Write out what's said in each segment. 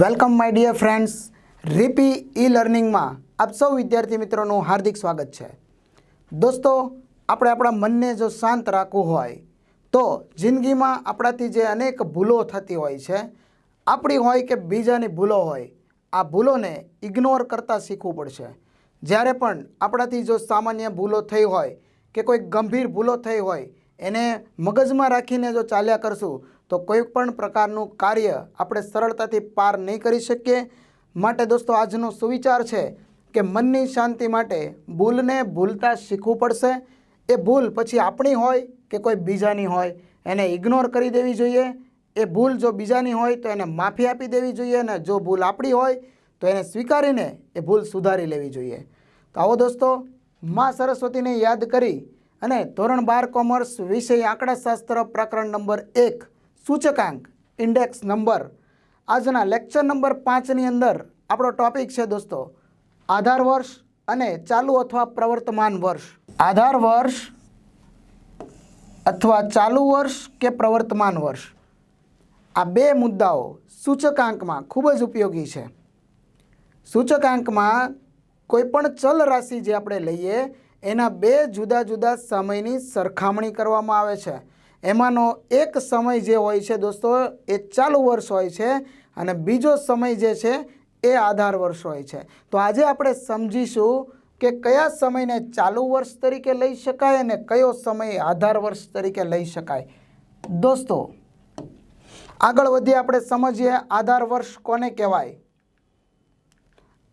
Welcome my dear friends રીપી ઈ લર્નિંગમાં આપ સૌ વિદ્યાર્થી મિત્રોનું હાર્દિક સ્વાગત છે. દોસ્તો, આપણે આપણા મનને જો શાંત રાખવું હોય, તો જિંદગીમાં આપણાથી જે અનેક ભૂલો થતી હોય છે, આપણી હોય કે બીજાની ભૂલો હોય, આ ભૂલોને ઇગ્નોર કરતાં શીખવું પડશે. જ્યારે પણ આપણાથી જો સામાન્ય ભૂલો થઈ હોય કે કોઈ ગંભીર ભૂલો થઈ હોય, એને મગજમાં રાખીને જો ચાલ્યા કરશું તો કોઈ પણ પ્રકારનું કાર્ય આપણે સરળતાથી પાર નહીં કરી શકીએ. માટે દોસ્તો, આજનો સુવિચાર છે કે મનની શાંતિ માટે ભૂલને ભૂલતા શીખવું પડશે. એ ભૂલ પછી આપણી હોય કે કોઈ બીજાની હોય, એને ઇગ્નોર કરી દેવી જોઈએ. એ ભૂલ જો બીજાની હોય તો એને માફી આપી દેવી જોઈએ અને જો ભૂલ આપણી હોય તો એને સ્વીકારીને એ ભૂલ સુધારી લેવી જોઈએ. તો આવો દોસ્તો, મા સરસ્વતીને યાદ કરી અને ધોરણ બાર કોમર્સ વિષય આંકડાશાસ્ત્ર પ્રકરણ નંબર એક સૂચકાંક ઇન્ડેક્સ નંબર આજના લેક્ચર નંબર પાંચની અંદર આપણો ટોપિક છે દોસ્તો, આધાર વર્ષ અને ચાલુ અથવા પ્રવર્તમાન વર્ષ. આધાર વર્ષ અથવા ચાલુ વર્ષ કે પ્રવર્તમાન વર્ષ? આ બે મુદ્દાઓ સૂચકાંકમાં ખૂબ જ ઉપયોગી છે. સૂચકાંકમાં કોઈપણ ચલ રાશિ જે આપણે લઈએ, એના બે જુદા જુદા સમયની સરખામણી કરવામાં આવે છે. એમાંનો એક સમય જે હોય છે દોસ્તો, એ ચાલુ વર્ષ હોય છે અને બીજો સમય જે છે, એ આધાર વર્ષ હોય છે. તો આજે આપણે સમજીશું કે કયા સમયને ચાલુ વર્ષ તરીકે લઈ શકાય અને કયો સમય આધાર વર્ષ તરીકે લઈ શકાય. દોસ્તો, આગળ વધીએ આપણે સમજીએ આધાર વર્ષ કોને કહેવાય.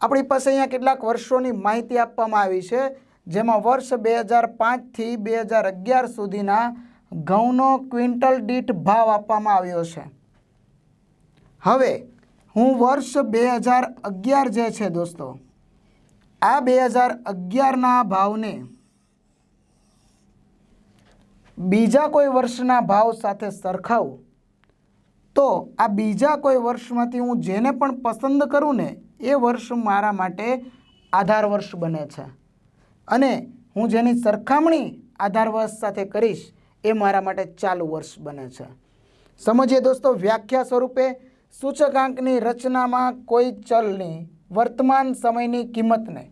આપણી પાસે અહીંયા કેટલાક વર્ષોની માહિતી આપવામાં આવી છે, જેમાં વર્ષ બે હજાર પાંચથી બે હજાર અગિયાર સુધીના ઘઉંનો ક્વિન્ટલ દીઠ ભાવ આપવામાં આવ્યો છે. હવે હું વર્ષ બે હજાર અગિયાર જે છે દોસ્તો, આ બે હજાર અગિયારના ભાવને બીજા કોઈ વર્ષના ભાવ સાથે સરખાવું, તો આ બીજા કોઈ વર્ષમાંથી હું જેને પણ પસંદ કરું ને, એ વર્ષ મારા માટે આધાર વર્ષ બને છે. અને હું જેની સરખામણી આધાર વર્ષ સાથે કરીશ એ મારા માટે ચાલુ વર્ષ બને છે. સમજીએ દોસ્તો, વ્યાખ્યા સ્વરૂપે સૂચકાંકની રચનામાં કોઈ ચલની વર્તમાન સમયની કિંમતને,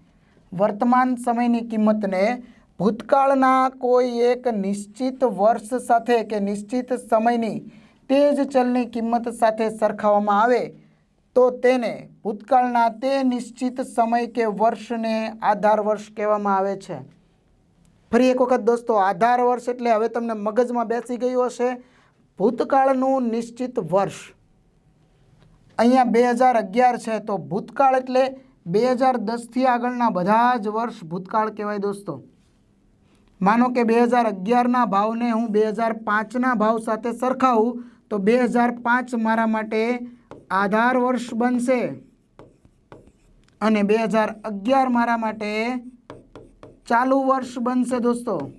વર્તમાન સમયની કિંમતને ભૂતકાળના કોઈ એક નિશ્ચિત વર્ષ સાથે કે નિશ્ચિત સમયની તે જ ચલની કિંમત સાથે સરખાવવામાં આવે, તો તેને ભૂતકાળના તે નિશ્ચિત સમય કે વર્ષને આધાર વર્ષ કહેવામાં આવે છે. ફરી એક વખત દોસ્તો આધાર વર્ષ એટલે હવે તમને મગજમાં બેસી ગયું હશે. ભૂતકાળનું નિશ્ચિત વર્ષ. અહીંયા બે હજાર અગિયાર છે, તો ભૂતકાળ એટલે બે હજાર દસથી આગળના બધા જ વર્ષ ભૂતકાળ કહેવાય દોસ્તો. માનો કે બે હજાર અગિયારના ભાવને હું બે હજાર પાંચના ભાવ સાથે સરખાવું, તો બે હજાર પાંચ મારા માટે આધાર વર્ષ બનશે. અને બે હજાર અગિયાર મારા માટે ચાલુ વર્ષ બનશે દોસ્તો.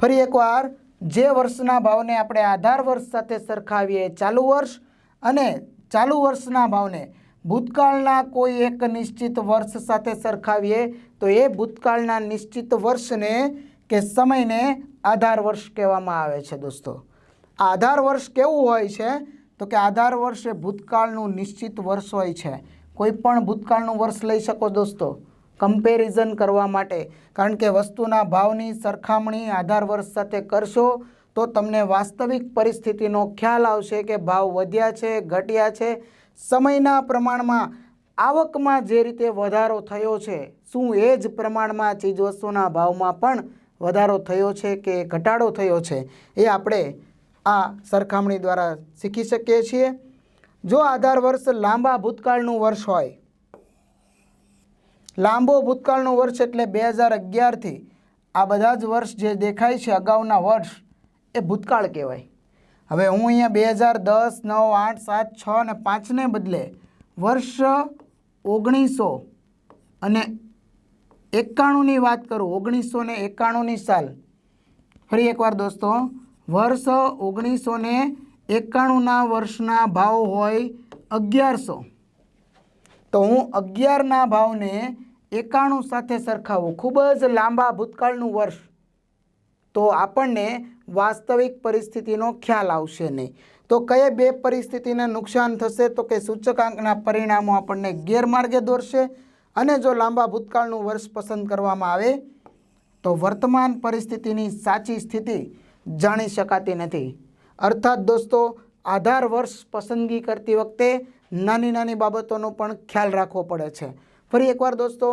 ફરી એકવાર, જે વર્ષના ભાવને આપણે આધાર વર્ષ સાથે સરખાવીએ, ચાલુ વર્ષ અને ચાલુ વર્ષના ભાવને ભૂતકાળના કોઈ એક નિશ્ચિત વર્ષ સાથે સરખાવીએ, તો એ ભૂતકાળના નિશ્ચિત વર્ષને કે સમયને આધાર વર્ષ કહેવામાં આવે છે દોસ્તો. આધાર વર્ષ કેવું હોય છે? તો કે આધાર વર્ષ એ ભૂતકાળનું નિશ્ચિત વર્ષ હોય છે. કોઈ પણ ભૂતકાળનું વર્ષ લઈ શકો દોસ્તો. કમ્પેરિઝન કરવા માટે. કારણ કે વસ્તુના ભાવની સરખામણી આધાર વર્ષ સાથે કરશો, તો તમને વાસ્તવિક પરિસ્થિતિનો ખ્યાલ આવશે કે ભાવ વધ્યા છે, ઘટ્યા છે. સમયના પ્રમાણમાં આવકમાં જે રીતે વધારો થયો છે, શું એ જ પ્રમાણમાં ચીજવસ્તુના ભાવમાં પણ વધારો થયો છે કે ઘટાડો થયો છે, એ આપણે આ સરખામણી દ્વારા શીખી શકીએ છીએ. જો આધાર વર્ષ લાંબા ભૂતકાળનું વર્ષ હોય લાંબો ભૂતકાળનું વર્ષ એટલે બે હજાર અગિયારથી. આ બધા જ વર્ષ જે દેખાય છે અગાઉના વર્ષ, એ ભૂતકાળ કહેવાય. હવે હું અહીંયા બે હજાર દસ, નવ, આઠ, સાત, છ અને પાંચને બદલે વર્ષ ઓગણીસો અને એકાણુંની વાત કરું, ઓગણીસો ને એકાણુંની સાલ. ફરી એકવાર દોસ્તો, વર્ષ ઓગણીસો ને એકાણુંના વર્ષના ભાવ હોય અગિયારસો. તો હું અગિયારના ભાવને એકાણું સાથે સરખાવો. ખૂબ જ લાંબા ભૂતકાળનું વર્ષ. તો આપણને વાસ્તવિક પરિસ્થિતિનો ખ્યાલ આવશે નહીં. તો કયા બે પરિસ્થિતિને નુકસાન થશે તો કે સૂચકાંકના પરિણામો આપણને ગેરમાર્ગે દોરશે અને જો લાંબા ભૂતકાળનું વર્ષ પસંદ કરવામાં આવે, તો વર્તમાન પરિસ્થિતિની સાચી સ્થિતિ જાણી શકાતી નથી. અર્થાત દોસ્તો, આધાર વર્ષ પસંદગી કરતી વખતે નાની નાની બાબતોનો પણ ખ્યાલ રાખવો પડે છે. ફરી એકવાર દોસ્તો,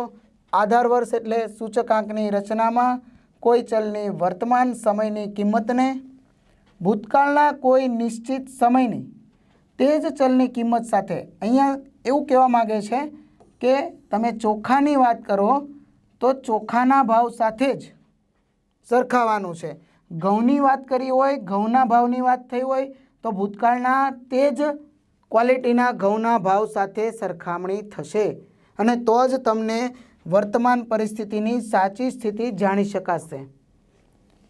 આધાર વર્ષ એટલે સૂચકાંકની રચનામાં કોઈ ચલની વર્તમાન સમયની કિંમતને, ભૂતકાળના કોઈ નિશ્ચિત સમયની તે જ ચલની કિંમત સાથે અહીંયા એવું કહેવા માગે છે કે તમે ચોખાની વાત કરો તો ચોખાના ભાવ સાથે જ સરખાવાનું છે. ઘઉંની વાત કરી હોય, ઘઉંના ભાવની વાત થઈ હોય, તો ભૂતકાળના તે જ ક્વોલિટીના ઘઉંના ભાવ સાથે સરખામણી થશે. અને તો જ તમને વર્તમાન પરિસ્થિતિની સાચી સ્થિતિ જાણી શકાશે.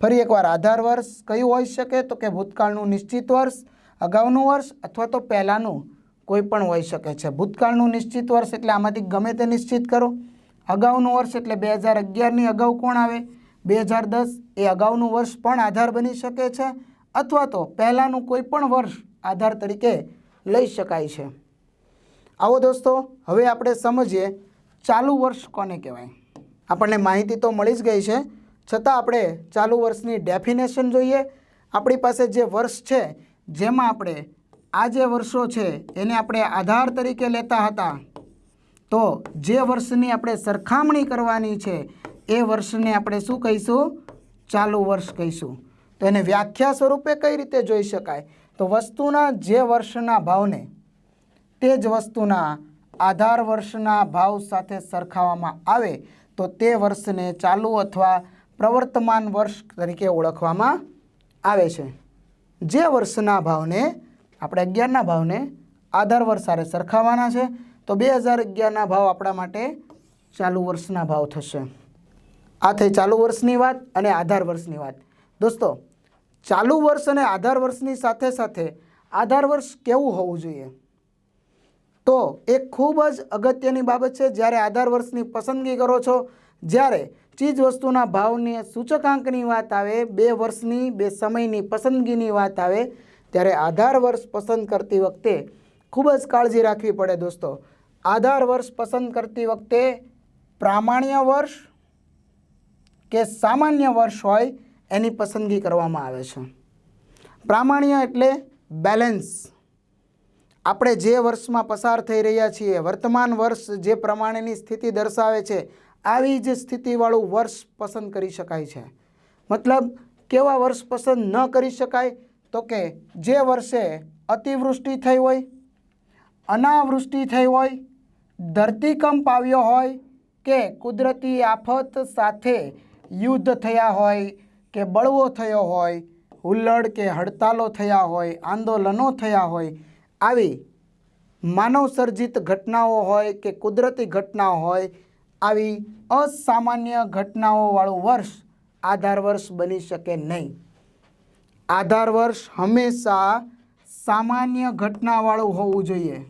ફરી એકવાર, આધાર વર્ષ કયું હોઈ શકે તો કે ભૂતકાળનું નિશ્ચિત વર્ષ, અગાઉનું વર્ષ અથવા તો પહેલાંનું કોઈ પણ હોઈ શકે છે. ભૂતકાળનું નિશ્ચિત વર્ષ એટલે આમાંથી ગમે તે નિશ્ચિત કરો. અગાઉનું વર્ષ એટલે બે હજાર અગિયારની અગાઉ કોણ આવે? બે હજાર દસ એ અગાઉનું વર્ષ પણ આધાર બની શકે છે અથવા તો પહેલાંનું કોઈ પણ વર્ષ આધાર તરીકે લઈ શકાય છે. આવો દોસ્તો, હવે આપણે સમજીએ ચાલુ વર્ષ કોને કહેવાય? આપણને માહિતી તો મળી જ ગઈ છે. છતાં આપણે ચાલુ વર્ષની ડેફિનેશન જોઈએ. આપણી પાસે જે વર્ષ છે, જેમાં આપણે આ જે વર્ષો છે, એને આપણે આધાર તરીકે લેતા હતા. તો જે વર્ષની આપણે સરખામણી કરવાની છે, એ વર્ષને આપણે શું કહીશું? ચાલુ વર્ષ કહીશું. તો એને વ્યાખ્યા સ્વરૂપે કઈ રીતે જોઈ શકાય? તો વસ્તુના જે વર્ષના ભાવને તે જ વસ્તુના આધાર વર્ષના ભાવ સાથે સરખાવવામાં આવે તો તે વર્ષને ચાલુ અથવા પ્રવર્તમાન વર્ષ તરીકે ઓળખવામાં આવે છે. જે વર્ષના ભાવને, આપણે અગિયારના ભાવને આધાર વર્ષ સાથે સરખાવવાના છે, તો બે હજાર અગિયારના ભાવ આપણા માટે ચાલુ વર્ષના ભાવ થશે. આ થઈ ચાલુ વર્ષની વાત અને આધાર વર્ષની વાત. દોસ્તો, ચાલુ વર્ષ અને આધાર વર્ષની સાથે સાથે આધાર વર્ષ કેવું હોવું જોઈએ? તો એ ખૂબ જ અગત્યની બાબત છે. જ્યારે આધાર વર્ષની પસંદગી કરો છો, જ્યારે ચીજ વસ્તુના ભાવની સૂચકાંકની વાત આવે, બે વર્ષની, બે સમયની પસંદગીની વાત આવે, ત્યારે આધાર વર્ષ પસંદ કરતી વખતે ખૂબ જ કાળજી રાખવી પડે દોસ્તો. આધાર વર્ષ પસંદ કરતી વખતે પ્રામાણ્ય વર્ષ કે સામાન્ય વર્ષ હોય એની પસંદગી કરવામાં આવે છે. પ્રામાણ્ય એટલે બેલેન્સ. આપણે જે વર્ષમાં પસાર થઈ રહ્યા છીએ, વર્તમાન વર્ષ જે પ્રમાણેની સ્થિતિ દર્શાવે છે, આવી જ સ્થિતિવાળું વર્ષ પસંદ કરી શકાય છે. મતલબ, કેવા વર્ષ પસંદ ન કરી શકાય? તો કે, જે વર્ષે અતિવૃષ્ટિ થઈ હોય, અનાવૃષ્ટિ થઈ હોય, ધરતીકંપ આવ્યો હોય, કે કુદરતી આફત સાથે યુદ્ધ થયા હોય, કે બળવો થયો હોય, હુલ્લડ કે હડતાલો થયા હોય, આંદોલનો થયા હોય આવી માનવ સર્જિત ઘટનાઓ હોય કે કુદરતી ઘટનાઓ હોય, આવી અસામાન્ય ઘટનાઓવાળું વર્ષ આધાર વર્ષ બની શકે નહીં. આધાર વર્ષ હંમેશા સામાન્ય ઘટનાવાળું હોવું જોઈએ.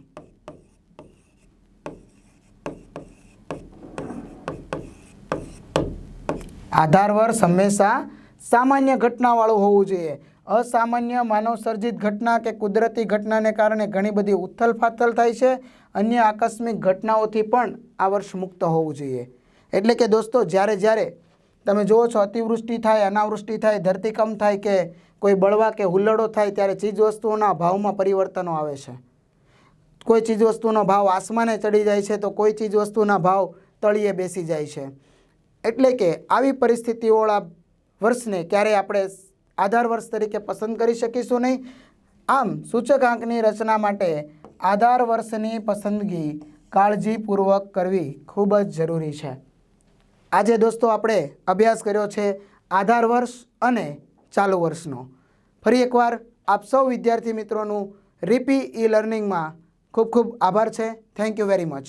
આધાર વર્ષ હંમેશા સામાન્ય ઘટનાવાળું હોવું જોઈએ. અસામાન્ય માનવસર્જિત ઘટના કે કુદરતી ઘટનાને કારણે ઘણી બધી ઉથલફાથલ થાય છે. અન્ય આકસ્મિક ઘટનાઓથી પણ આ વર્ષ મુક્ત હોવું જોઈએ. એટલે કે દોસ્તો, જ્યારે જ્યારે તમે જુઓ છો, અતિવૃષ્ટિ થાય, અનાવૃષ્ટિ થાય, ધરતીકંપ થાય કે કોઈ બળવા કે હુલ્લડો થાય, ત્યારે ચીજવસ્તુઓના ભાવમાં પરિવર્તનો આવે છે. કોઈ ચીજવસ્તુનો ભાવ આસમાને ચડી જાય છે, તો કોઈ ચીજવસ્તુના ભાવ તળિયે બેસી જાય છે. એટલે કે આવી પરિસ્થિતિઓવાળા વર્ષને ક્યારેય આપણે આધાર વર્ષ તરીકે પસંદ કરી શકીશું નહીં. આમ સૂચકાંકની રચના માટે આધાર વર્ષની પસંદગી કાળજીપૂર્વક કરવી ખૂબ જ જરૂરી છે. આજે દોસ્તો, આપણે અભ્યાસ કર્યો છે આધાર વર્ષ અને ચાલુ વર્ષનો. ફરી એકવાર આપ સૌ વિદ્યાર્થી મિત્રોનું રીપી ઈ લર્નિંગમાં ખૂબ ખૂબ આભાર છે. Thank you very much